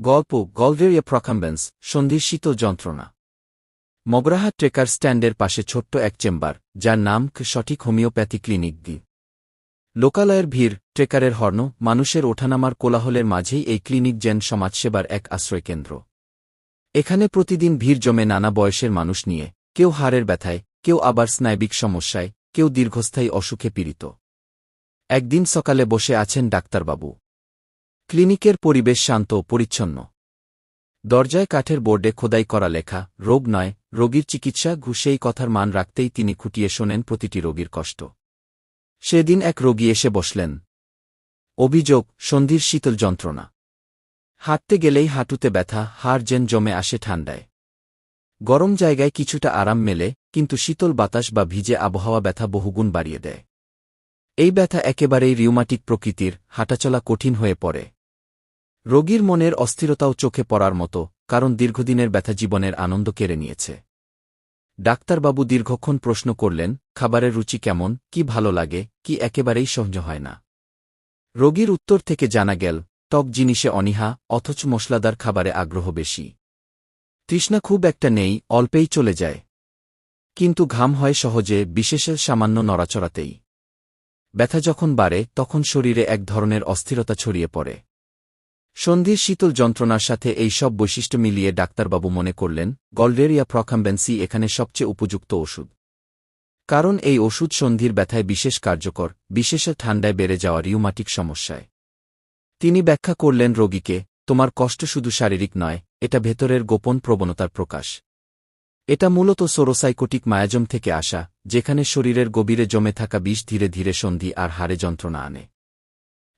গল্প গলভেরিয়া প্রকাম্বেন্স সন্ধির শীতল যন্ত্রণা। মগরাহা ট্রেকার স্ট্যান্ডের পাশে ছোট্ট এক চেম্বার, যার নাম সঠিক হোমিওপ্যাথি ক্লিনিক দি। লোকালয়ের ভিড়, ট্রেকারের হর্ন মানুষের ওঠানামার কোলাহলের মাঝেই এই ক্লিনিক যেন সমাজসেবার এক আশ্রয়কেন্দ্র। এখানে প্রতিদিন ভিড় জমে নানা বয়সের মানুষ নিয়ে, কেউ হাড়ের ব্যথায়, কেউ আবার স্নায়বিক সমস্যায়, কেউ দীর্ঘস্থায়ী অসুখে পীড়িত। একদিন সকালে বসে আছেন ডাক্তারবাবু। ক্লিনিকের পরিবেশ শান্ত পরিচ্ছন্ন। দরজায় কাঠের বোর্ডে খোদাই করা লেখা, রোগ নয়, রোগীর চিকিৎসা ঘুষেই কথার মান রাখতেই তিনি খুঁটিয়ে শোনেন প্রতিটি রোগীর কষ্ট। সেদিন এক রোগী এসে বসলেন। অভিযোগ, সন্ধির শীতল যন্ত্রণা। হাঁটতে গেলেই হাঁটুতে ব্যথা, হাড় যেন জমে আসে ঠান্ডায়। গরম জায়গায় কিছুটা আরাম মেলে, কিন্তু শীতল বাতাস বা ভিজে আবহাওয়া ব্যথা বহুগুণ বাড়িয়ে দেয়। এই ব্যথা একেবারেই রিউমাটিক প্রকৃতির, হাঁটাচলা কঠিন হয়ে পড়ে। রোগীর মনের অস্থিরতাও চোখে পড়ার মতো, কারণ দীর্ঘদিনের ব্যথা জীবনের আনন্দ কেড়ে নিয়েছে। ডাক্তারবাবু দীর্ঘক্ষণ প্রশ্ন করলেন, খাবারের রুচি কেমন, কি ভালো লাগে, কি একেবারেই সহ্য হয় না। রোগীর উত্তর থেকে জানা গেল, টক জিনিসে অনীহা, অথচ মশলাদার খাবারে আগ্রহ বেশি। তৃষ্ণা খুব একটা নেই, অল্পেই চলে যায়। কিন্তু ঘাম হয় সহজে বিশেষের সামান্য নড়াচড়াতেই। ব্যথা যখন বাড়ে, তখন শরীরে এক ধরনের অস্থিরতা ছড়িয়ে পড়ে। সন্ধির শীতল যন্ত্রণার সাথে এই সব বৈশিষ্ট্য মিলিয়ে ডাক্তারবাবু মনে করলেন গলভেরিয়া প্রকাম্বেন্সি এখানে সবচেয়ে উপযুক্ত ওষুধ। কারণ এই ওষুধ সন্ধির ব্যথায় বিশেষ কার্যকর, বিশেষে ঠান্ডায় বেড়ে যাওয়া রিউমাটিক সমস্যায়। তিনি ব্যাখ্যা করলেন রোগীকে, তোমার কষ্ট শুধু শারীরিক নয়, এটা ভেতরের গোপন প্রবণতার প্রকাশ। এটা মূলত সোরোসাইকোটিক মায়াজম থেকে আসা, যেখানে শরীরের গভীরে জমে থাকা বিষ ধীরে ধীরে সন্ধি আর হাড়ে যন্ত্রণা আনে।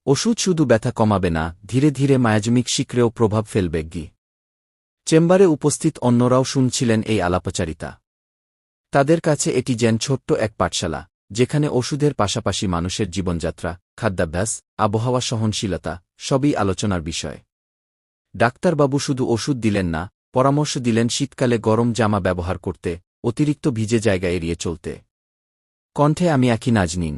ওষুধ শুধু ব্যথা কমাবে না, ধীরে ধীরে মায়াজমিক শিক্রেও প্রভাব ফেলবে গি। চেম্বারে উপস্থিত অন্যরাও শুনছিলেন এই আলাপচারিতা। তাদের কাছে এটি যেন ছোট্ট এক পাঠশালা, যেখানে ওষুধের পাশাপাশি মানুষের জীবনযাত্রা, খাদ্যাভ্যাস, আবহাওয়া সহনশীলতা, সবই আলোচনার বিষয়। ডাক্তারবাবু শুধু ওষুধ দিলেন না, পরামর্শ দিলেন শীতকালে গরম জামা ব্যবহার করতে, অতিরিক্ত ভিজে জায়গা এড়িয়ে চলতে। কণ্ঠে আমি একই নাজনিন।